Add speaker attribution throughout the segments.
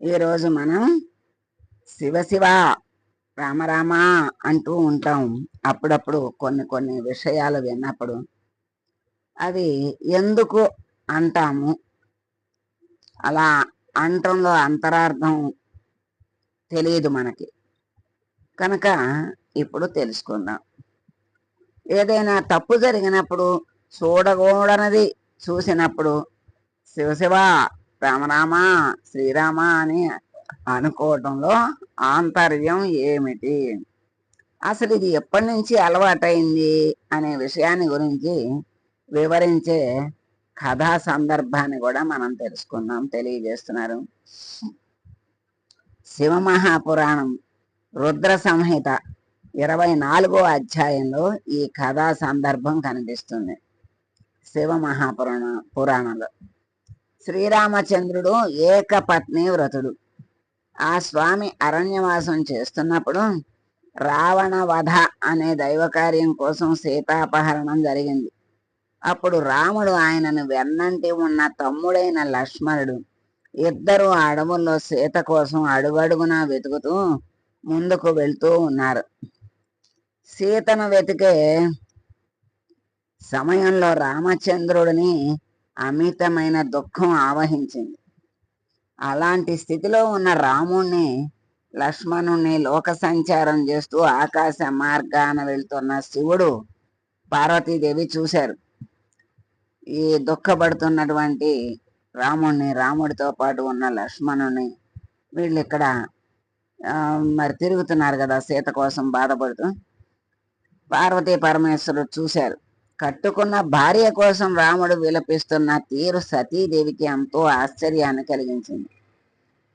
Speaker 1: ఈరోజు మనం శివశివ రామరామ అంటూ ఉంటాం. అప్పుడప్పుడు కొన్ని కొన్ని విషయాలు విన్నప్పుడు అవి ఎందుకు అంటాము? అలా అంటంలో అంతరార్థం తెలియదు మనకి. కనుక ఇప్పుడు తెలుసుకుందాం. ఏదైనా తప్పు జరిగినప్పుడు చూడకూడనది చూసినప్పుడు శివశివ రామరామ శ్రీరామ అని అనుకోవటంలో ఆంతర్యం ఏమిటి? అసలు ఇది ఎప్పటి నుంచి అలవాటైంది అనే విషయాన్ని గురించి వివరించే కథా సందర్భాన్ని కూడా మనం తెలుసుకుందాం. తెలియజేస్తున్నారు. శివమహాపురాణం రుద్ర సంహిత ఇరవై నాలుగో అధ్యాయంలో ఈ కథా సందర్భం కనిపిస్తుంది. శివ మహాపురాణ పురాణంలో. శ్రీరామచంద్రుడు ఏకపత్ని వ్రతుడు. ఆ స్వామి అరణ్యవాసం చేస్తున్నప్పుడు రావణ వధ అనే దైవ కార్యం కోసం సీతాపహరణం జరిగింది. అప్పుడు రాముడు ఆయనను వెన్నంటి ఉన్న తమ్ముడైన లక్ష్మణుడు ఇద్దరు అడవుల్లో సీత కోసం అడుగడుగునా వెతుకుతూ ముందుకు వెళ్తూ ఉన్నారు. సీతను వెతికే సమయంలో రామచంద్రుడిని అమితమైన దుఃఖం ఆవహించింది. అలాంటి స్థితిలో ఉన్న రాముణ్ణి లక్ష్మణుణ్ణి లోక సంచారం చేస్తూ ఆకాశ మార్గాన వెళ్తున్న శివుడు పార్వతీదేవి చూశారు. ఈ దుఃఖపడుతున్నటువంటి రాముణ్ణి రాముడితో పాటు ఉన్న లక్ష్మణుని వీళ్ళు ఇక్కడ మరి తిరుగుతున్నారు కదా సీత కోసం బాధపడుతూ. పార్వతీ పరమేశ్వరుడు చూశారు. కట్టుకున్న భార్య కోసం రాముడు విలపిస్తున్న తీరు సతీదేవికి ఎంతో ఆశ్చర్యాన్ని కలిగించింది.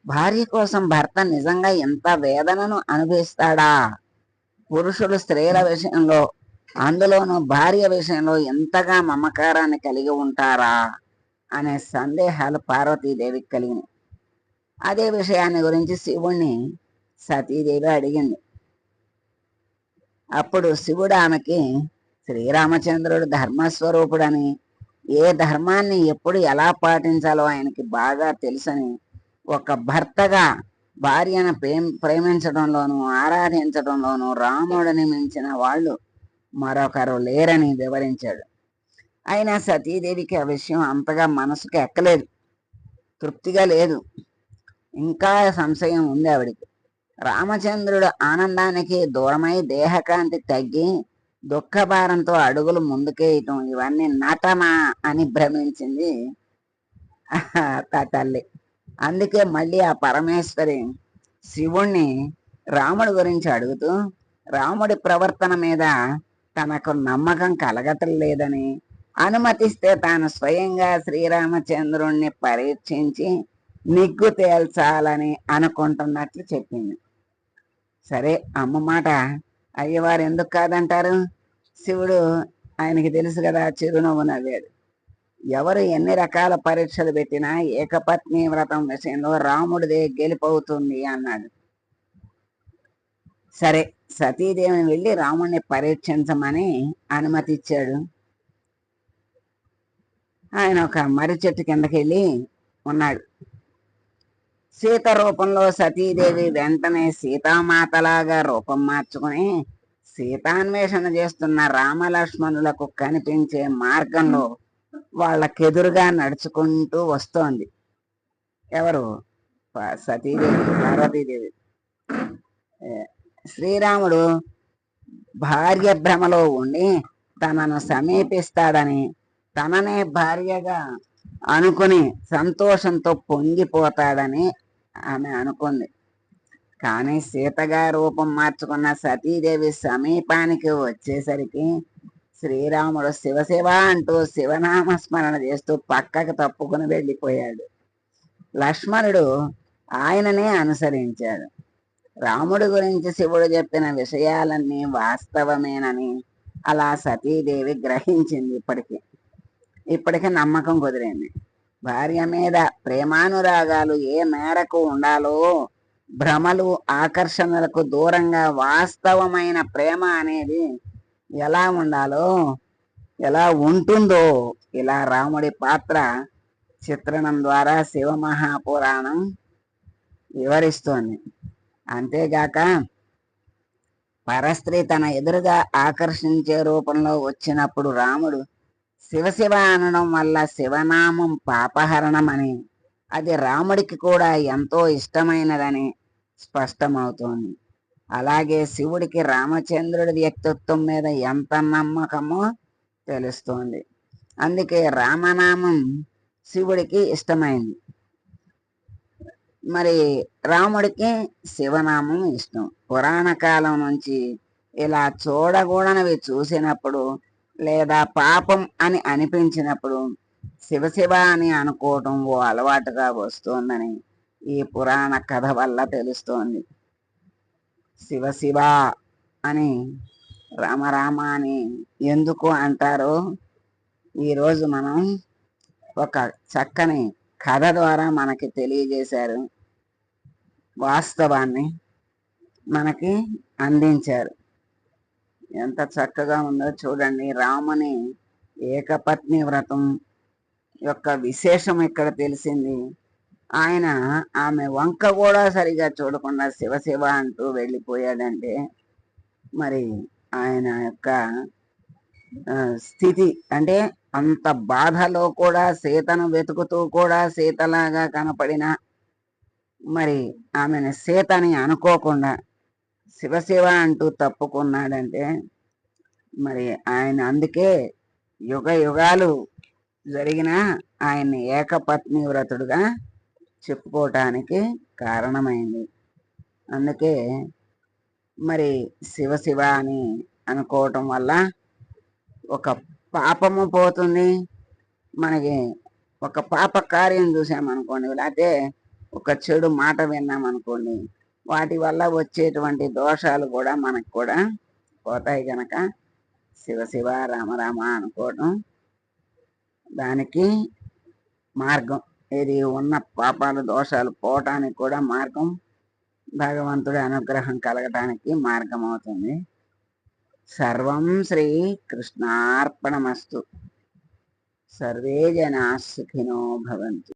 Speaker 1: భార్య కోసం భర్త నిజంగా ఎంత వేదనను అనుభవిస్తాడా? పురుషులు స్త్రీల విషయంలో అందులోనూ భార్య విషయంలో ఎంతగా మమకారాన్ని కలిగి ఉంటారా? అనే సందేహాలు పార్వతీదేవికి కలిగినాయి. అదే విషయాన్ని గురించి శివుణ్ణి సతీదేవి అడిగింది. అప్పుడు శివుడు ఆమెకి శ్రీరామచంద్రుడు ధర్మస్వరూపుడని ఏ ధర్మాన్ని ఎప్పుడు ఎలా పాటించాలో ఆయనకి బాగా తెలుసని ఒక భర్తగా భార్యను ప్రేమ ప్రేమించడంలోనూ ఆరాధించడంలోనూ రాముడిని మించిన వాళ్ళు మరొకరు లేరని వివరించాడు. అయినా సతీదేవికి ఆ విషయం అంతగా మనసుకు ఎక్కలేదు. తృప్తిగా లేదు. ఇంకా సంశయం ఉంది ఆవిడికి. రామచంద్రుడు ఆనందానికి దూరమై దేహకాంతి తగ్గి దుఃఖభారంతో అడుగులు ముందుకేయటం ఇవన్నీ నటమా అని భ్రమించింది తల్లి. అందుకే మళ్ళీ ఆ పరమేశ్వరి శివుణ్ణి రాముడి గురించి అడుగుతూ రాముడి ప్రవర్తన మీద తనకు నమ్మకం కలగటం లేదని అనుమతిస్తే తాను స్వయంగా శ్రీరామచంద్రుణ్ణి పరీక్షించి నిగ్గు తేల్చాలని అనుకుంటున్నట్లు చెప్పింది. సరే అమ్మ మాట అయ్యవారు ఎందుకు కాదంటారు? శివుడు ఆయనకి తెలుసు కదా చిరునవ్వు నవ్వాడు ఎవరు ఎన్ని రకాల పరీక్షలు పెట్టినా ఏకపత్ని వ్రతం విషయంలో రాముడిదే గెలిపవుతుంది అన్నాడు. సరే సతీదేవిని వెళ్ళి రాముడిని పరీక్షించమని అనుమతిచ్చాడు. ఆయన ఒక మర్రి చెట్టు కిందకి వెళ్ళి ఉన్నాడు. సీత రూపంలో సతీదేవి వెంటనే సీతామాతలాగా రూపం మార్చుకుని సీతాన్వేషణ చేస్తున్న రామలక్ష్మణులకు కనిపించే మార్గంలో వాళ్ళకెదురుగా నడుచుకుంటూ వస్తోంది. ఎవరు? సతీదేవి పార్వతీదేవి. శ్రీరాముడు భార్య భ్రమలో ఉండి తనను సమీపిస్తాడని తననే భార్యగా అనుకుని సంతోషంతో పొంగిపోతాడని ఆమె అనుకుంది. కానీ సీతగా రూపం మార్చుకున్న సతీదేవి సమీపానికి వచ్చేసరికి శ్రీరాముడు శివశివ అంటూ శివనామస్మరణ చేస్తూ పక్కకు తప్పుకుని వెళ్ళిపోయాడు. లక్ష్మణుడు ఆయననే అనుసరించాడు. రాముడి గురించి శివుడు చెప్పిన విషయాలన్నీ వాస్తవమేనని అలా సతీదేవి గ్రహించింది ఇప్పటికి. ఇప్పటికీ నమ్మకం కుదిరింది. భార్య మీద ప్రేమానురాగాలు ఏ మేరకు ఉండాలో భ్రమలు ఆకర్షణలకు దూరంగా వాస్తవమైన ప్రేమ అనేది ఎలా ఉండాలో ఎలా ఉంటుందో ఇలా రాముడి పాత్ర చిత్రణం ద్వారా శివ మహాపురాణం వివరిస్తోంది. అంతేగాక పరస్త్రీ తన ఎదురుగా ఆకర్షించే రూపంలో వచ్చినప్పుడు రాముడు శివశివ అనడం వల్ల శివనామం పాపహరణం అని అది రాముడికి కూడా ఎంతో ఇష్టమైనదని స్పష్టమవుతోంది. అలాగే శివుడికి రామచంద్రుడి వ్యక్తిత్వం మీద ఎంత నమ్మకమో తెలుస్తోంది. అందుకే రామనామం శివుడికి ఇష్టమైంది. మరి రాముడికి శివనామం ఇష్టం. పురాణ కాలం నుంచి ఇలా చూడకూడనివి చూసినప్పుడు లేదా పాపం అని అనిపించినప్పుడు శివశివ అని అనుకోవటం ఓ అలవాటుగా వస్తోందని ఈ పురాణ కథ వల్ల తెలుస్తోంది. శివశివ అని రామరామ అని ఎందుకు అంటారో ఈరోజు మనం ఒక చక్కని కథ ద్వారా మనకి తెలియజేశారు. వాస్తవాన్ని మనకి అందించారు. ఎంత చక్కగా ఉందో చూడండి. రాముని ఏకపత్ని వ్రతం యొక్క విశేషం ఇక్కడ తెలిసింది. ఆయన ఆమె వంక కూడా సరిగా చూడకుండా శివశివ అంటూ వెళ్ళిపోయాడంటే మరి ఆయన యొక్క స్థితి అంటే అంత బాధలో కూడా సీతను వెతుకుతూ కూడా సీతలాగా కనపడిన మరి ఆమెను సీతని అనుకోకుండా శివశివ అంటూ తప్పుకున్నాడంటే మరి ఆయన అందుకే యుగ యుగాలు జరిగిన ఆయన్ని ఏకపత్ని వ్రతుడుగా చెప్పుకోవటానికి కారణమైంది. అందుకే మరి శివ శివ అని అనుకోవటం వల్ల ఒక పాపము పోతుంది. మనకి ఒక పాప కార్యం చూసామనుకోండి లేకపోతే ఒక చెడు మాట విన్నామనుకోండి వాటి వల్ల వచ్చేటువంటి దోషాలు కూడా మనకు కూడా పోతాయి కనుక శివ శివ రామరామ అనుకోవడం దానికి మార్గం. ఇది ఉన్న పాపాలు దోషాలు పోవటానికి కూడా మార్గం. భగవంతుడి అనుగ్రహం కలగటానికి మార్గం అవుతుంది. సర్వం శ్రీ కృష్ణార్పణమస్తు. సర్వే జనా సుఖినో భవంతు.